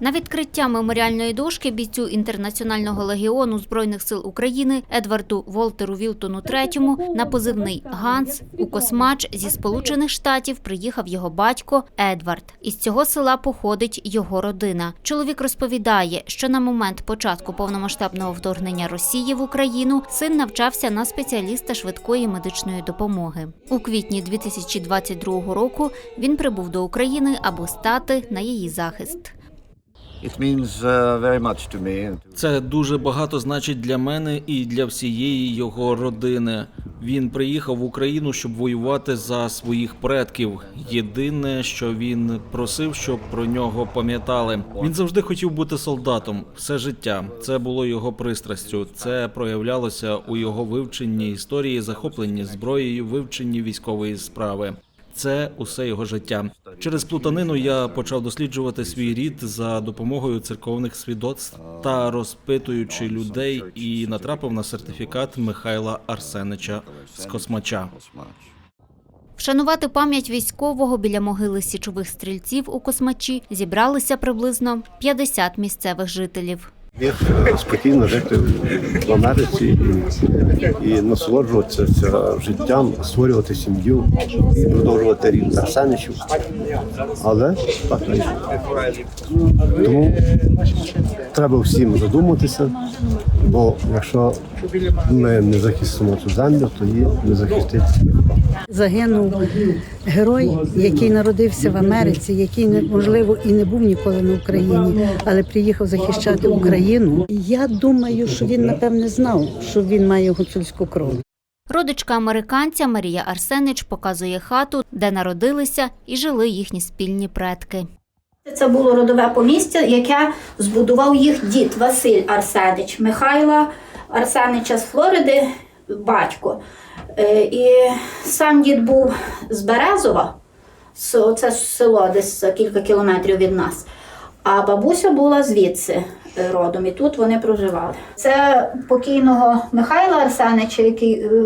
На відкриття меморіальної дошки бійцю інтернаціонального легіону збройних сил України Едварду Волтеру Вілтону III на позивний Ганс у Космач зі Сполучених Штатів приїхав його батько Едвард. Із цього села походить його родина. Чоловік розповідає, що на момент початку повномасштабного вторгнення Росії в Україну син навчався на спеціаліста швидкої медичної допомоги. У квітні 2022 року він прибув до України, аби стати на її захист. Це дуже багато значить для мене і для всієї його родини. Він приїхав в Україну, щоб воювати за своїх предків. Єдине, що він просив, щоб про нього пам'ятали. Він завжди хотів бути солдатом все життя. Це було його пристрастю. Це проявлялося у його вивченні історії, захопленні зброєю, вивченні військової справи. Це усе його життя. Через плутанину я почав досліджувати свій рід за допомогою церковних свідоцтв та розпитуючи людей, і натрапив на сертифікат Михайла Арсенича з Космача. Вшанувати пам'ять військового біля могили січових стрільців у Космачі зібралися приблизно 50 місцевих жителів. Міг е, спокійно жити в Америці і, і насолоджуватися життям, створювати сім'ю і продовжувати рід Арсеничів. Але так не. Тому треба всім задуматися, бо якщо ми не захистимо цю землю, то її не захистить загинув герой, який народився в Америці, який не- можливо і не був ніколи на Україні, але приїхав захищати Україну. Я думаю, що він напевне знав, що він має гуцульську кров. Родичка американця Марія Арсенич показує хату, де народилися і жили їхні спільні предки. Це було родове помістя, яке збудував їх дід Василь Арсенич, Михайла Арсенича з Флориди, батько. Е, І сам дід був з Березова, це село десь кілька кілометрів від нас. А бабуся була звідси е, родом, і тут вони проживали. Це покійного Михайла Арсенича, який е,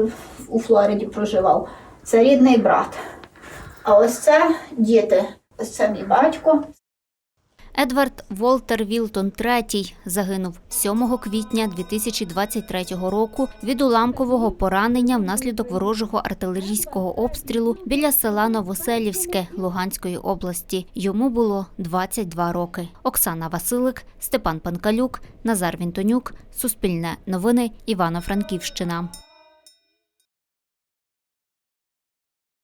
у Флориді проживав. Це рідний брат. А ось це діти. Ось це мій батько. Едвард Волтер Вілтон III загинув 7 квітня 2023 року від уламкового поранення внаслідок ворожого артилерійського обстрілу біля села Новоселівське Луганської області. Йому було 22 роки. Оксана Василик, Степан Панкалюк, Назар Вінтонюк, Суспільне новини, Івано-Франківщина.